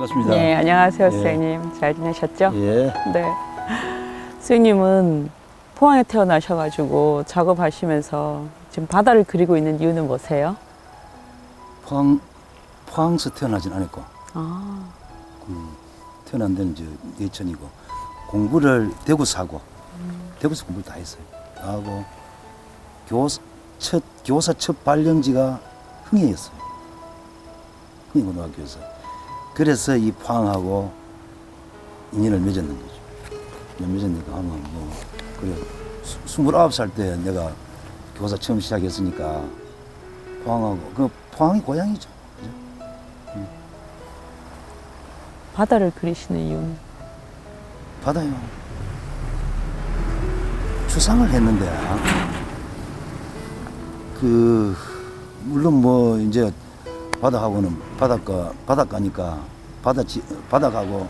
반갑습니다. 네, 안녕하세요, 예. 선생님. 잘 지내셨죠? 예. 네. 선생님은 포항에 태어나셔가지고 작업하시면서 지금 바다를 그리고 있는 이유는 뭐세요? 포항 포항서 태어나진 않았고 아, 그 태어난 데는 이제 예천이고 공부를 대구 사고 대구에서 공부를 다 했어요. 다 하고 교사 첫 교사 첫 발령지가 흥해였어요. 흥해 고등학교에서 그래서 이 포항하고 인연을 맺었는 거죠. 맺었니까 하면 뭐 그래 스물아홉 살때 내가 교사 처음 시작했으니까 포항하고 그 포항이 고향이죠. 그죠? 바다를 그리시는 이유는? 받아요. 추상을 했는데 그 물론 뭐 이제 바다하고는 바닷가 바닷가니까 바다 지, 바다하고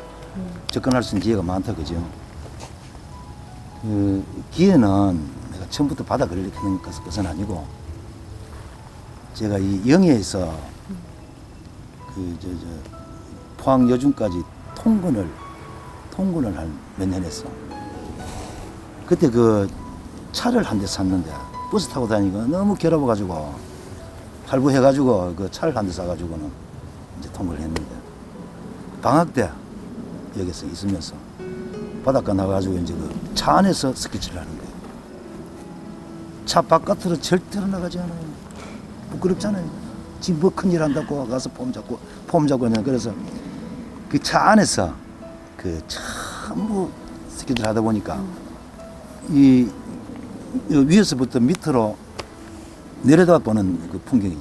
접근할 수 있는 기회가 많다 그죠. 그 기회는 내가 처음부터 바다 그리려 했는 것- 것은 아니고 제가 이 영예에서 그 저 저 포항 여중까지 통근을 통근을 한 몇 년 했어. 그때 그 차를 한 대 샀는데 버스 타고 다니니까 너무 괴로워가지고 할부해가지고 그 차를 한 대 사가지고는 이제 통근을 했는데 방학 때 여기서 있으면서 바닷가 나가가지고 이제 그 차 안에서 스케치를 하는 거예요. 차 바깥으로 절대로 나가지 않아요. 부끄럽잖아요. 지금 뭐 큰일 한다고 가서 폼 잡고 폼 잡고 그냥 그래서 그 차 안에서 그 전부 스케줄 하다 보니까 이, 이 위에서부터 밑으로 내려다 보는 그 풍경이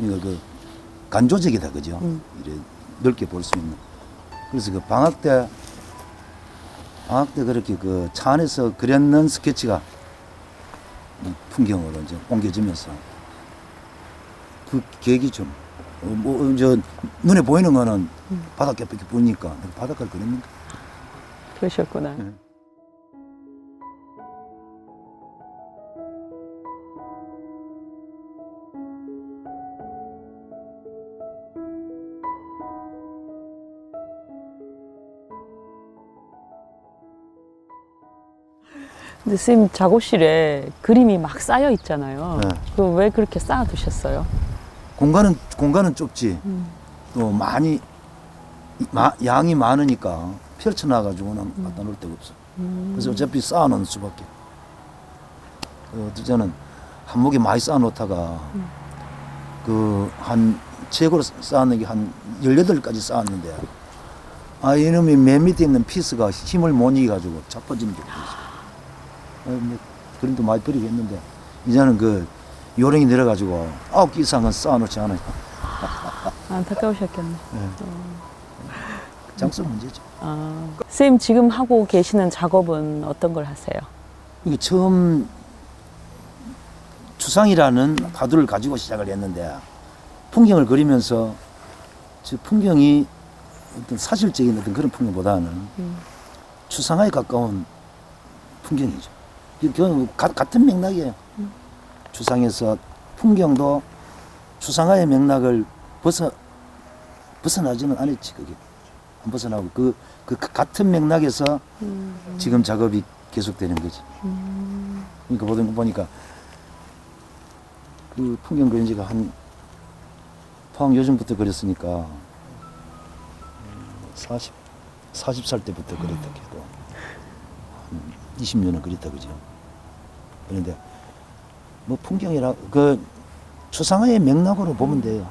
이거 그 간조적이다 그죠? 음. 이래 넓게 볼 수 있는. 그래서 그 방학 때 방학 때 그렇게 그 차 안에서 그렸는 스케치가 이 풍경으로 이제 옮겨지면서 그 계기 좀, 어, 뭐, 저, 눈에 보이는 거는 바닷가 밖에 보니까 내가 바닷가를 그렸는가? 그러셨구나. 네. 근데 선생님 작업실에 그림이 막 쌓여 있잖아요. 네. 그왜 그렇게 쌓아 두셨어요? 공간은, 공간은 좁지. 음. 또 많이, 마- 양이 많으니까 펼쳐놔 가지고는 갖다 놓을 데가 없어. 그래서 어차피 쌓아놓는 수밖에. 그 어쩌자는 한목에 많이 쌓아 놓다가 그한 최고로 쌓았는 게한 18가지 쌓았는데 아 이놈이 맨 밑에 있는 피스가 힘을 못 이겨 가지고 자빠지는 게 없어. 어, 뭐 그림도 많이 버리고 했는데 이제는 그 요령이 내려가지고 아홉 개 이상은 쌓아놓지 않아요. 안타까우셨겠네. 장소 문제죠. 아. 선생님 지금 하고 계시는 작업은 어떤 걸 하세요? 이게 처음 추상이라는 화두를 가지고 시작을 했는데 풍경을 그리면서 저 풍경이 어떤 사실적인 어떤 그런 풍경보다는 음. 추상화에 가까운 풍경이죠. 이게 결국 가- 같은 맥락이에요. 추상에서 풍경도 추상화의 맥락을 벗어 벗어나지는 않았지 그게 안 벗어나고 그, 그 같은 맥락에서 지금 작업이 계속되는 거지. 그러니까 보던 보니까 그 풍경 그린 지가 한 포항 요즘부터 그렸으니까 40, 40살 때부터 그렸다 해도 한 20년은 그렸다 그죠. 그런데 뭐 풍경이라 그 추상화의 맥락으로 보면 돼요.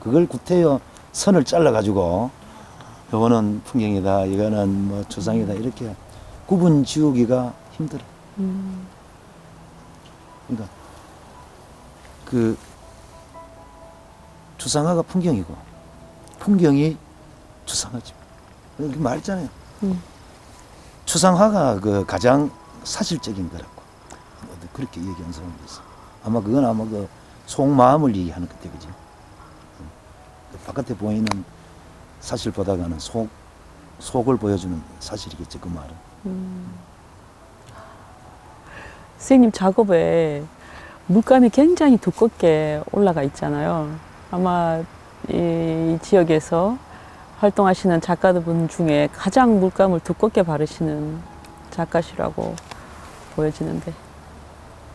그걸 구태여 선을 잘라 가지고 이거는 풍경이다, 이거는 뭐 추상이다 이렇게 구분 지우기가 힘들어. 음. 그러니까 그 추상화가 풍경이고 풍경이 추상화지. 이렇게 말했잖아요. 음. 추상화가 그 가장 사실적인 거라고. 그렇게 얘기한 사람도 있어. 아마 그건 아마 그 속마음을 얘기하는 것 같아? 그 바깥에 보이는 사실보다가는 속, 속을 보여주는 사실이겠지, 그 말은. 선생님 작업에 물감이 굉장히 두껍게 올라가 있잖아요. 아마 이 지역에서 활동하시는 작가분 중에 가장 물감을 두껍게 바르시는 작가시라고 보여지는데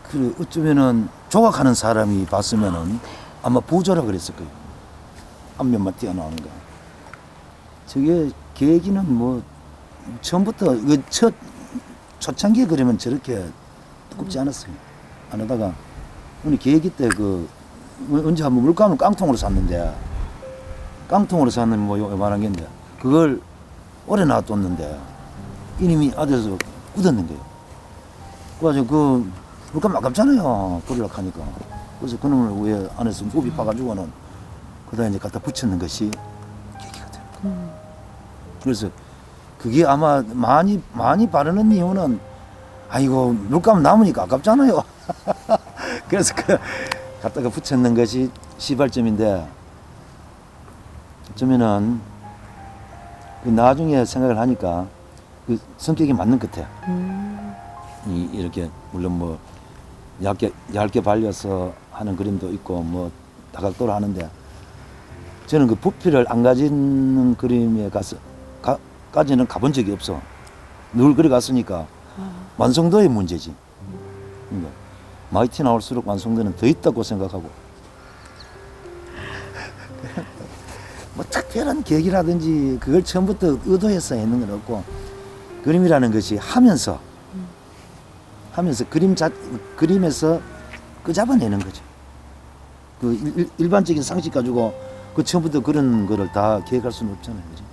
그 어쩌면은 조각하는 사람이 봤으면은 아마 부조라 그랬을 거예요. 한 면만 튀어나오는 거. 저게 계기는 뭐 처음부터 그첫 초창기에 그리면 저렇게 두껍지 않았어요. 안 하다가 오늘 계기 때 그 언제 한번 물감을 깡통으로 샀는데 깡통으로 샀는 뭐 요- 요만한 게인데 그걸 오래 놔뒀는데 이님이 아들에서 굳었는 거예요. 그래가지고 그 물감 아깝잖아요. 버리려고 하니까. 그래서 그놈을 왜 안에서 우비 파가지고는 그다 이제 갖다 붙였는 것이 계기가 돼요. 그래서 그게 아마 많이 많이 바르는 이유는 아이고 물감 남으니까 아깝잖아요. 그래서 그 갖다가 붙였는 것이 시발점인데 어쩌면은 그 나중에 생각을 하니까 그 성격이 맞는 것 같아. 이 이렇게 물론 뭐 얇게 얇게 발려서 하는 그림도 있고 뭐 다각도로 하는데 저는 그 부피를 안 가진 그림에 가서 가, 까지는 가본 적이 없어. 늘 그래 갔으니까 완성도의 문제지. 그러니까 마이티 나올수록 완성도는 더 있다고 생각하고. 특별한 계기라든지 그걸 처음부터 의도해서 했는 건 없고 그림이라는 것이 하면서 하면서 그림 자 그림에서 그 잡아내는 거죠. 그 일, 일반적인 상식 가지고 그 처음부터 그런 거를 다 계획할 수는 없잖아요, 그죠?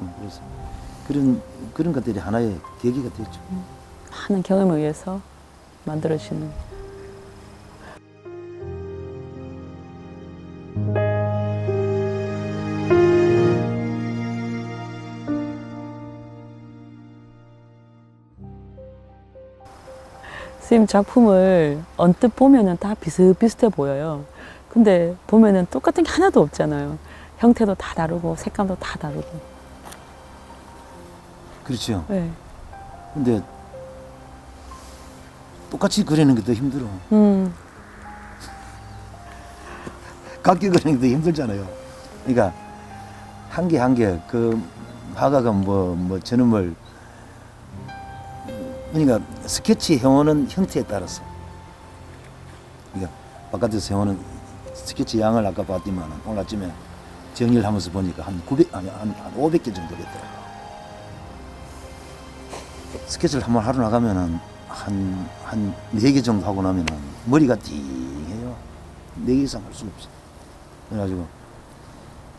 음, 그래서 그런 그런 것들이 하나의 계기가 됐죠. 많은 경험에 의해서 만들어지는 선생님 작품을 언뜻 보면은 다 비슷비슷해 보여요. 근데 보면은 똑같은 게 하나도 없잖아요. 형태도 다 다르고 색감도 다 다르고. 그렇죠. 네. 근데 똑같이 그리는 게 더 힘들어. 음, 각기 그리는 게 더 힘들잖아요. 그러니까 한 개 한 개 그 화가가 뭐뭐 저놈을 그러니까 스케치 해오는 형태에 따라서 그러니까 바깥에서 해오는 스케치 양을 아까 봤지만 오늘 아침에 정리를 하면서 보니까 한 900, 아니 한, 한 500개 정도 됐더라고요. 스케치를 한번 하러 나가면은 한, 한네개 정도 하고 나면은 머리가 띵해요. 네개 이상 할 수가 없어. 그래가지고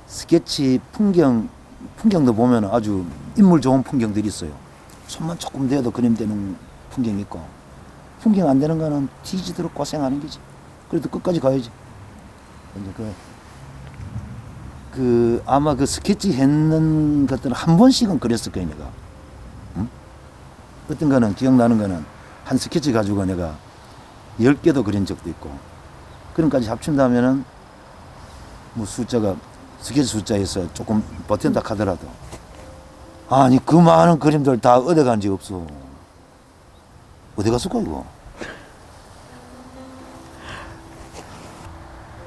스케치 풍경, 풍경도 보면 아주 인물 좋은 풍경들이 있어요. 손만 조금 대도 그림 되는 풍경이 있고, 풍경 안 되는 거는 뒤지도록 고생하는 거지. 그래도 끝까지 가야지. 이제 그, 그, 아마 그 스케치 했는 것들은 한 번씩은 그랬을 거예요, 내가. 응? 어떤 거는 기억나는 거는 한 스케치 가지고 내가 열 개도 그린 적도 있고, 그런까지 합친다면은 뭐 숫자가 스케치 숫자에서 조금 버틴다 하더라도 아니 그 많은 그림들 다 어디 간지 없어. 어디 갔을까 이거?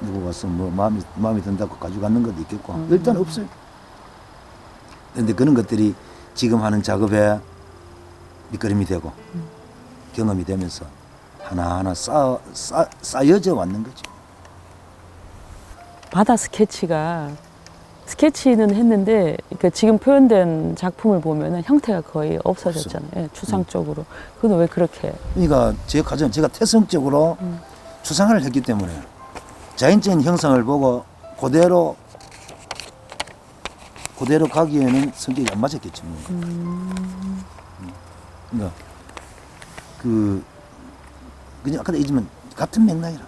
누구 와서 뭐 마음이 마음에 든다고 가져갔는 것도 있겠고. 일단 없어요. 근데 그런 것들이 지금 하는 작업에 밑거름이 되고 경험이 되면서 하나하나 쌓, 쌓, 쌓여져 왔는 거죠. 바다 스케치가 스케치는 했는데 그 지금 표현된 작품을 보면은 형태가 거의 없어졌잖아요. 예, 추상적으로. 그건 왜 그렇게? 그러니까 제 가정 제가 태성적으로 추상화를 했기 때문에 자연적인 형상을 보고 그대로 그대로 가기에는 성격이 안 맞았겠죠. 뭐. 음. 그러니까 그 그냥 아까 얘기지만 같은 맥락이라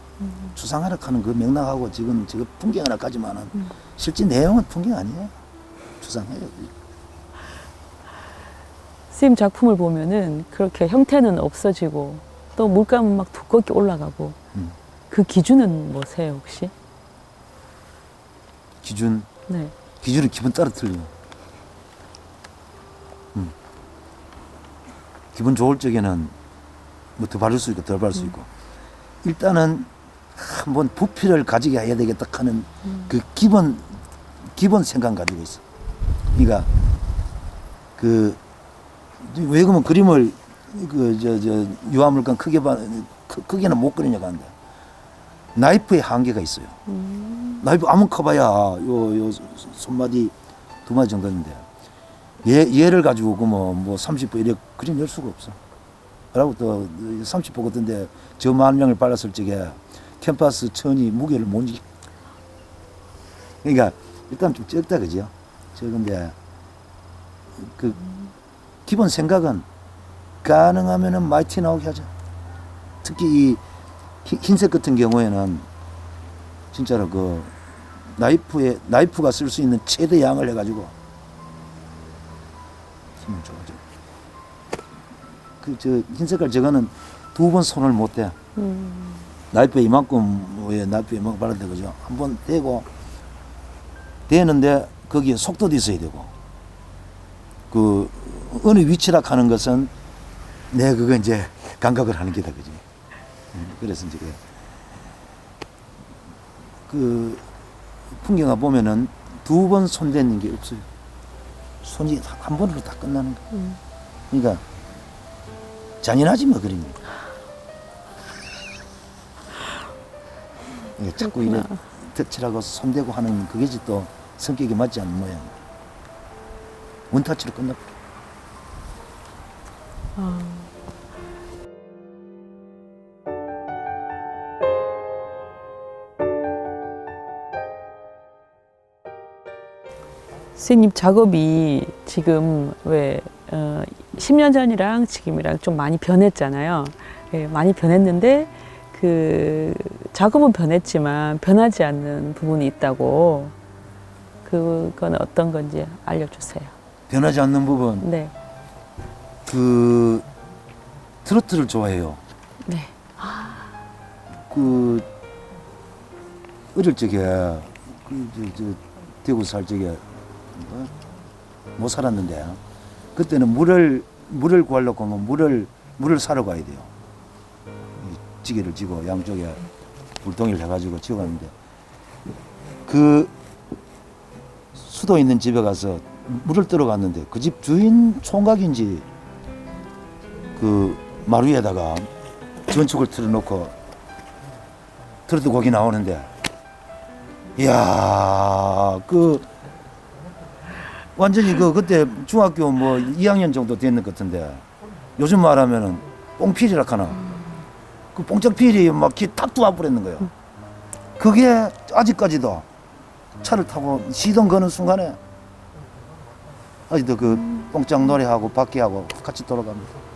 추상화를 하는 그 맥락하고 지금 지금 풍경하나까지만은 실제 내용은 풍경 아니에요. 추상화예요. 선생님 작품을 보면은 그렇게 형태는 없어지고 또 물감은 막 두껍게 올라가고 음. 그 기준은 뭐세요 혹시? 기준 네. 기준은 기분 따라 틀려요. 음. 기분 좋을 적에는 뭐 더 바를 수 있고 덜 바를 수 있고 일단은 한번 부피를 가지게 해야 되겠다 하는 그 기본 기본 생각 가지고 있어. 그러니까 그 왜 그러면 그림을 그 저 저 유화물관 크게 봐 크, 크게는 못 그리냐고 하는데 나이프의 한계가 있어요. 나이프 아무 커봐야 요 요 손마디 두 마디 정도 되는데 얘 얘를 가지고 그뭐뭐 30분 이렇게 그림 낼 수가 없어. 그리고 또 30분 같은데 저만 명을 발랐을 적에 캠퍼스 천이 무게를 못 이기. 그러니까 일단 좀 적다 그죠? 적은데 그 기본 생각은 가능하면은 마이티 나오게 하자. 특히 이 흰- 흰색 같은 경우에는 진짜로 그 나이프에 나이프가 쓸 수 있는 최대 양을 해가지고 힘을 줘가지고 그저 흰색깔 저거는 두 번 손을 못 대. 음. 나이프에 이만큼 왜 나이프에 이만큼 발라야 되죠. 한번 대고 대는데 거기에 속도도 있어야 되고 그 어느 위치라 하는 것은 내 그거 이제 감각을 하는 게다 그지. 음, 그래서 이제 그, 그 풍경화 보면은 두 번 손대는 게 없어요. 손이 한 번으로 다 끝나는 거. 음. 그러니까 잔인하지 뭐. 이 게 자꾸 이래. 덧칠하고 손대고 하는 그게 또 성격이 맞지 않는 모양. 원타치로 끝나. 아. 선생님 작업이 지금 왜 어, 10년 전이랑 지금이랑 좀 많이 변했잖아요. 예, 많이 변했는데 그 작업은 변했지만 변하지 않는 부분이 있다고 그건 어떤 건지 알려주세요. 변하지 않는 부분. 네, 그 트로트를 좋아해요. 네, 그 어릴 적에 그 저, 저 대구 살 적에 어? 못 살았는데 그때는 물을 물을 구하려고 하면 물을 물을 사러 가야 돼요. 이 지게를 지고 양쪽에 불덩이를 해가지고 지어갔는데 그 수도 있는 집에 가서 물을 뜨러 갔는데 그 집 주인 총각인지 그 마루에다가 전축을 틀어놓고 트로트 곡이 나오는데 이야 그 완전히 그 그때 중학교 뭐 2학년 정도 됐는 것 같은데 요즘 말하면은 뽕필이라 하나 그 뽕짝필이 막기탁 두어 버렸는 거예요 그게 아직까지도 차를 타고 시동 거는 순간에 아직도 그 뽕짝 노래하고 바퀴하고 같이 돌아갑니다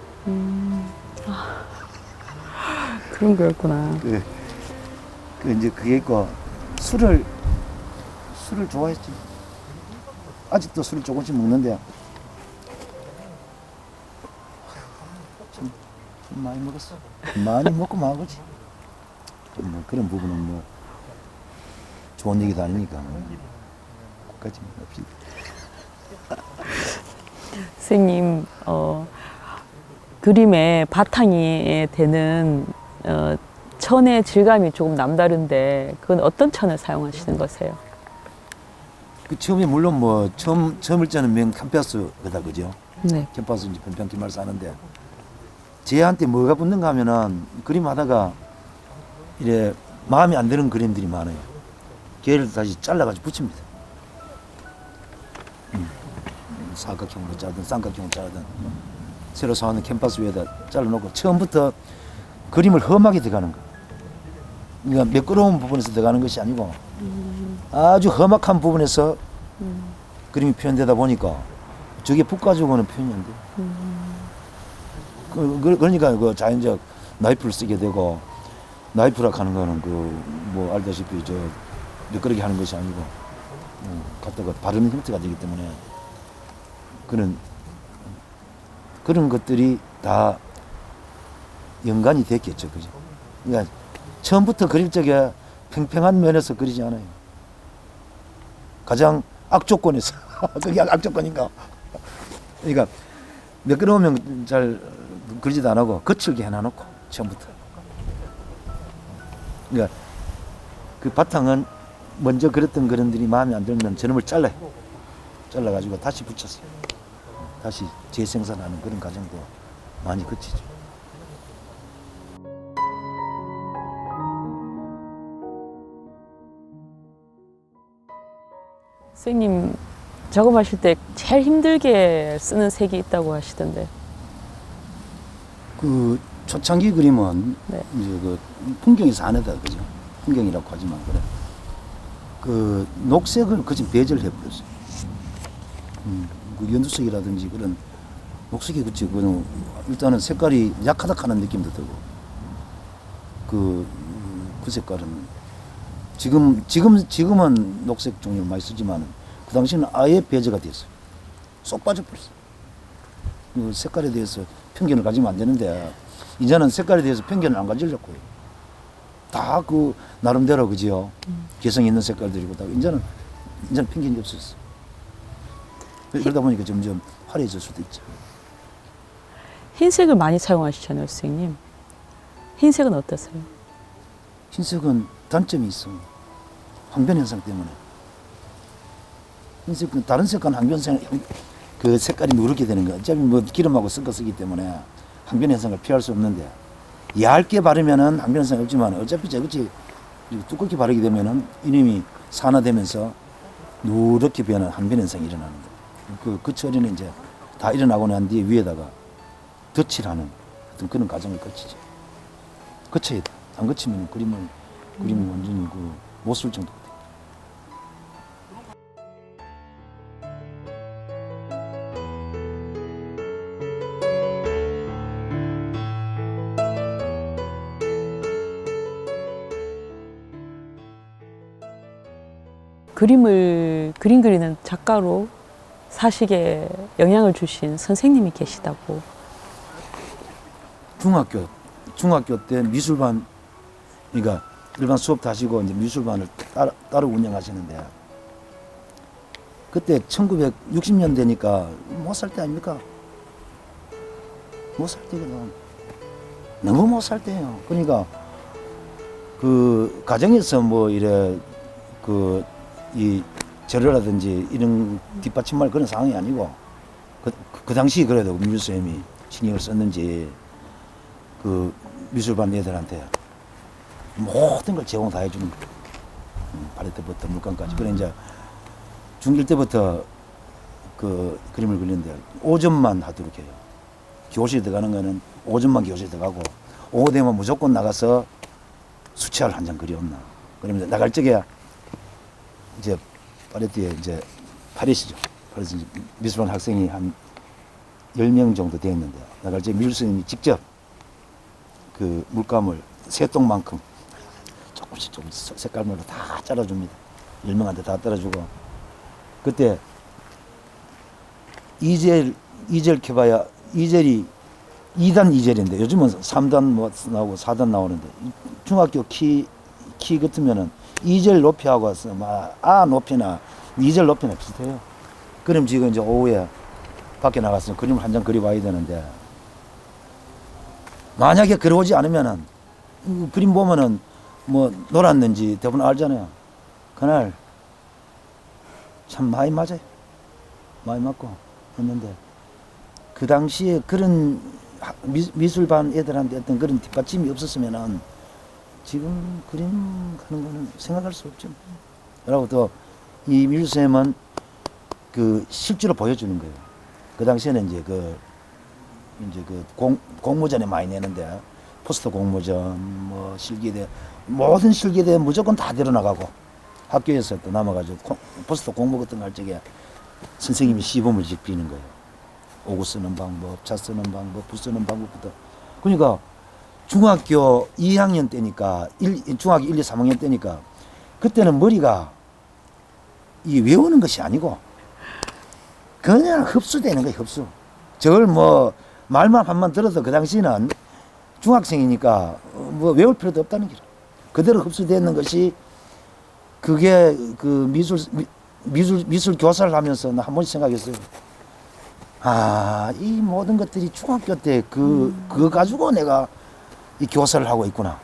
그런 거였구나. 그, 그 이제 그게 있고 술을 술을 좋아했지. 아직도 술을 조금씩 먹는데 좀 많이 먹었어. 많이 먹고 마고지. 뭐 그런 부분은 뭐 좋은 얘기도 아니니까. 그까지 없이. 선생님, 어, 그림의 바탕이 되는 어, 천의 질감이 조금 남다른데 그건 어떤 천을 사용하시는 거세요? 그 처음에 물론 뭐 처음 처음일 때는 명 캠퍼스거다 그죠. 네. 캠퍼스 이제 변평기말 사는데 쟤한테 뭐가 붙는가 하면은 그림 하다가 이래 마음에 안 드는 그림들이 많아요. 걔를 다시 잘라가지고 붙입니다. 음. 사각형으로 자든 쌍각형으로 자든 새로 사는 캠퍼스 위에다 잘라놓고 처음부터 그림을 험하게 들어가는 거. 그러니까 매끄러운 부분에서 들어가는 것이 아니고 아주 험악한 부분에서 그림이 표현되다 보니까 저게 북 가지고는 표현이 안 돼. 그, 그- 그러니까 그 자연적 나이프를 쓰게 되고 나이프라 하는 거는 그 뭐 알다시피 저 미끄러게 하는 것이 아니고 음, 갖다가 바르는 형태가 되기 때문에 그런 그런 것들이 다 연관이 됐겠죠, 그죠? 그러니까 처음부터 그릴 적에 팽팽한 면에서 그리지 않아요. 가장 악조건에서 그게 악조건인가? 그러니까 매끄러우면 잘 그리지도 안 하고 거칠게 해놔놓고 처음부터. 그러니까 그 바탕은 먼저 그렸던 그림들이 마음에 안 들면 저놈을 잘라요. 잘라가지고 다시 붙였어요. 다시 재생산하는 그런 과정도 많이 거치죠. 선생님 작업하실 때 제일 힘들게 쓰는 색이 있다고 하시던데. 그 초창기 그림은 네. 이제 그 풍경에서 안에다 그죠? 풍경이라고 하지만 그래. 그 녹색을 그좀 배제를 해버렸어요. 음, 그 연두색이라든지 그런 녹색이 그치 그 일단은 색깔이 약하다 하는 느낌도 들고 그, 음, 그 색깔은 지금 지금 지금은 녹색 종류 많이 쓰지만 그 당시는 아예 배제가 됐어요. 쏙 빠져버렸어요. 그 색깔에 대해서 편견을 가지면 안 되는데 이제는 색깔에 대해서 편견을 안 가지려고 해요. 다 그 나름대로 그지요. 개성 있는 색깔들이고 다 이제는 이제는 편견이 없었어. 그러다 보니까 점점 화려해질 수도 있죠. 흰색을 많이 사용하시잖아요, 선생님. 흰색은 어떠세요? 흰색은 단점이 있어. 항변 현상 때문에. 흰색은 다른 색깔은 항변 현상 그 색깔이 누렇게 되는 거. 어차피 뭐 기름하고 섞어 쓰기 때문에 항변 현상을 피할 수 없는데 얇게 바르면은 항변 현상이 없지만 어차피 저같이 두껍게 바르게 되면은 이놈이 산화되면서 누렇게 변한 항변 현상이 일어나는 거. 그, 그 처리는 이제 다 일어나고 난 뒤에 위에다가 덧칠하는 어떤 그런 과정을 거치죠. 거쳐야 돼. 안 거치면 그림을 그림이 완전히 그 못쓸 정도. 그림을 그림 그리는 작가로 사식에 영향을 주신 선생님이 계시다고. 중학교 중학교 때 미술반 그러니까 일반 수업 다시고 이제 미술반을 따로, 따로 운영하시는데 그때 1960년대니까 못 살 때 아닙니까? 못 살 때거든. 너무 못 살 때예요. 그러니까 그 가정에서 뭐 이래 그 이 재료라든지 이런 뒷받침할 그런 상황이 아니고 그, 그 당시 그래도 미술쌤이 신경을 썼는지 그 미술반 애들한테 모든 걸 제공 다 해주는 거예요. 음, 발레트부터 물감까지. 그래 이제 중1 때부터 그 그림을 그리는데 5점만 하도록 해요. 교실에 들어가는 거는 5점만 교실에 들어가고 오후 되면 무조건 나가서 수채화를 한 장 그려온나. 그러면 나갈 적에 이제 파레트에 이제 파리시죠. 그래서 미술관 학생이 한 10명 정도 되었는데 나갈 적에 미술선생님이 직접 그 물감을 세 통만큼 조금씩 조금씩 색깔별로 다 잘라줍니다. 열명한테 다 따라주고 그때 이젤 이젤 켜봐야 이젤이 2단 이젤인데 요즘은 3단 뭐 나오고 4단 나오는데 중학교 키 키 같으면은 이젤 높이하고 막아 높이나 이젤 높이나 비슷해요. 그럼 지금 이제 오후에 밖에 나가서 그림을 한 장 그려 와야 되는데 만약에 그러지 않으면은 이 그림 보면은 뭐 놀았는지 대부분 알잖아요. 그날 참 많이 맞아요. 많이 맞고 했는데 그 당시에 그런 미술반 애들한테 어떤 그런 뒷받침이 없었으면은 지금 그림 하는 거는 생각할 수 없죠. 그리고 또이 미술쌤은 그 실제로 보여주는 거예요. 그 당시에는 이제 그 이제 그 공, 공모전에 많이 내는데 포스터 공모전 뭐 실기대 모든 실기대 무조건 다 데려나가고 학교에서 또 남아가지고 코- 포스터 공모 같은 거 할 적에 선생님이 시범을 직 비는 거예요. 오구 쓰는 방법, 자 쓰는 방법, 붓 쓰는 방법부터. 그러니까 중학교 2학년 때니까 일, 중학교 1, 2, 3학년 때니까 그때는 머리가 이 외우는 것이 아니고 그냥 흡수되는 거예요, 흡수. 저걸 뭐 말만 한 번 들어도 그 당시는 중학생이니까 어, 뭐 외울 필요도 없다는 게 그대로 흡수되는 것이 그게 그 미술 미, 미술 미술 교사를 하면서 나 한 번씩 생각했어요. 아, 이 모든 것들이 중학교 때그 그거 가지고 내가 이 교사를 하고 있구나.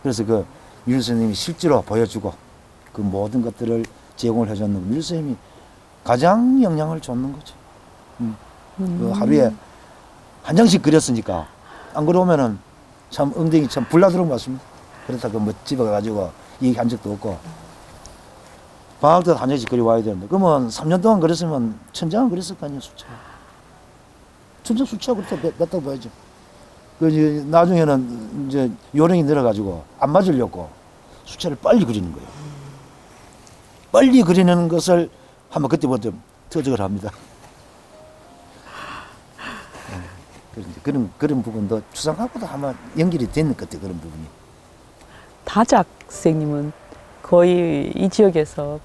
그래서 그 미술 선생님이 실제로 보여주고 그 모든 것들을 제공을 해줬는 미술 선생님이 가장 영향을 줬는 거죠. 음. 그 음. 하루에 한 장씩 그렸으니까 안 그러면은 참 엉덩이 참 불나들어온 것 같습니다. 그렇다고 뭐 집에 가가지고 얘기한 적도 없고 방학 때도 한 장씩 그려와야 되는데 그러면 3년 동안 그렸으면 천 장은 그렸을 거 아니에요 숫자. 천장 숫자 그렇다 냈다고 봐야죠. 그 나중에는 이제 요령이 늘어가지고 안 맞으려고 숫자를 빨리 그리는 거예요. 빨리 그리는 것을 한번 그때부터 터득을 합니다. 예, 그런 그런 부분도 추상하고도 아마 연결이 되는 것 같아요. 그런 부분이. 다작 선생님은 거의 이 지역에서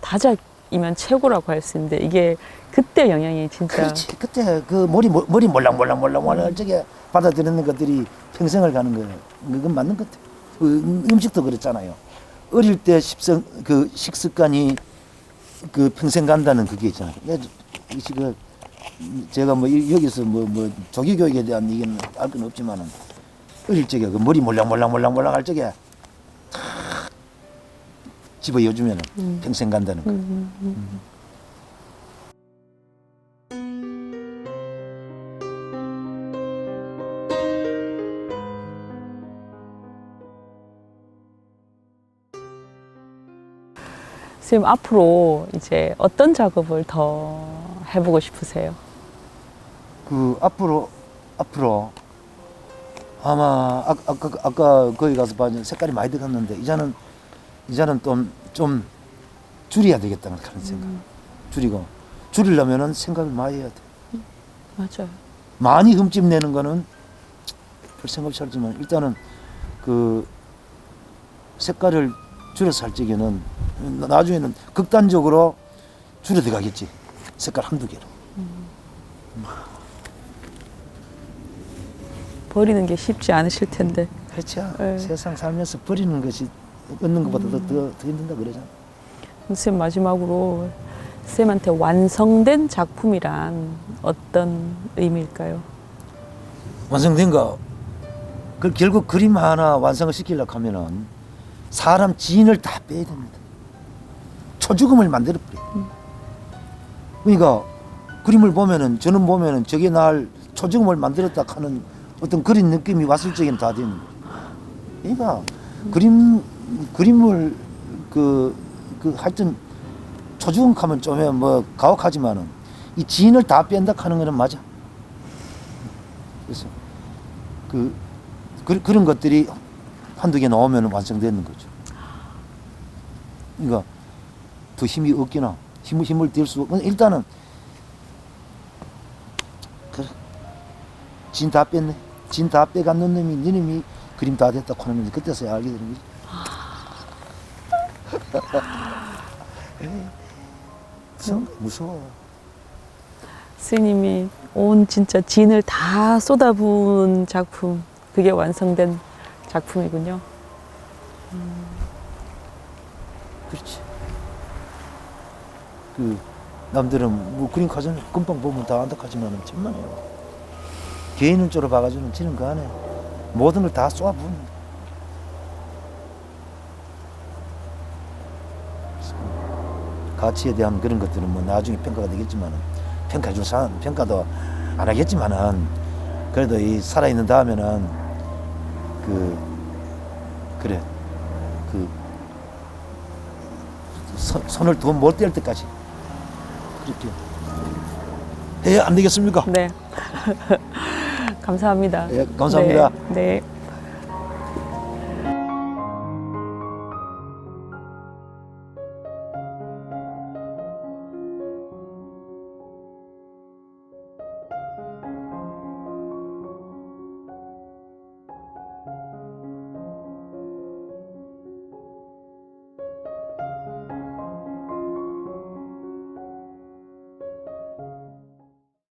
다작 이면 최고라고 할 수 있는데 이게 그때 영향이 진짜 그렇지. 그때 그 머리 모- 머리 몰랑 몰랑 몰랑 몰랑 저게 받아들이는 것들이 평생을 가는 거예요. 그건 맞는 것 같아요. 그 음- 음식도 그렇잖아요. 어릴 때 식습 그 식습관이 그 평생 간다는 그게 있잖아요. 근데 이 지금 제가 뭐 이- 여기서 뭐 뭐 조기 교육에 대한 얘기는 알 건 없지만은 어릴 적에 그 머리 몰랑 몰랑 몰랑 몰랑 할 적에 탁 집어 여주면은 음. 평생 간다는 거. 음, 음. 선생님 앞으로 이제 어떤 작업을 더 해보고 싶으세요? 그 앞으로 앞으로 아마 아, 아까 아까 거기 가서 봤는데 색깔이 많이 들어갔는데 이제는 이제는 좀 좀 줄여야 되겠다는 그런 생각. 줄이고 줄이려면은 생각을 많이 해야 돼. 맞아요. 많이 흠집 내는 거는 별 생각 없이 하지만 일단은 그 색깔을 줄여서 할 적에는 나중에는 극단적으로 줄여 들어가겠지. 색깔 한두 개로. 버리는 게 쉽지 않으실 텐데. 그렇죠. 네. 세상 살면서 버리는 것이 얻는 것보다 더, 더, 더 힘든다 그러잖아. 선생님 마지막으로 선생님한테 완성된 작품이란 어떤 의미일까요? 완성된 거, 그 결국 그림 하나 완성을 시키려고 하면은 사람 지인을 다 빼야 됩니다. 초죽음을 만들어 버려. 그러니까 그림을 보면은 저는 보면은 저게 날 초죽음을 만들었다 하는 어떤 그린 느낌이 왔을 적에는 다 되는 거예요. 그러니까 그림 그림을 그, 그 하여튼 초죽음 하면 좀뭐 가혹하지만은 이 지인을 다 뺀다 하는 거는 맞아. 그래서 그, 그 그 런 것들이 한두 개 나오면 완성되는 거죠. 그러니까 더 힘이 없기나 힘을 힘을 댈수 없. 일단은 그래 진다 뺐네. 진 다 빼간 놈이 니놈이 그림 다 됐다 하면 그때서야 알게 되는 거지. 참 무서워. 스님이 온 진짜 진을 다 쏟아부은 작품 그게 완성된 작품이군요. 그렇지. 그 남들은 뭐 그림 가전 금방 보면 다 안다 하지만은 천만에요. 개인을 쪽으로 봐가지고는 지는 그 안에 모든 걸 다 쏘아부는. 거야. 그래서 가치에 대한 그런 것들은 뭐 나중에 평가가 되겠지만은 평가해 줄 사람 평가도 안 하겠지만은 그래도 이 살아있는 다음에는 그 그래 그 손, 손을 더못뗄 때까지 그렇게 해야 안 되겠습니까? 네. 감사합니다. 예, 감사합니다. 네. 네.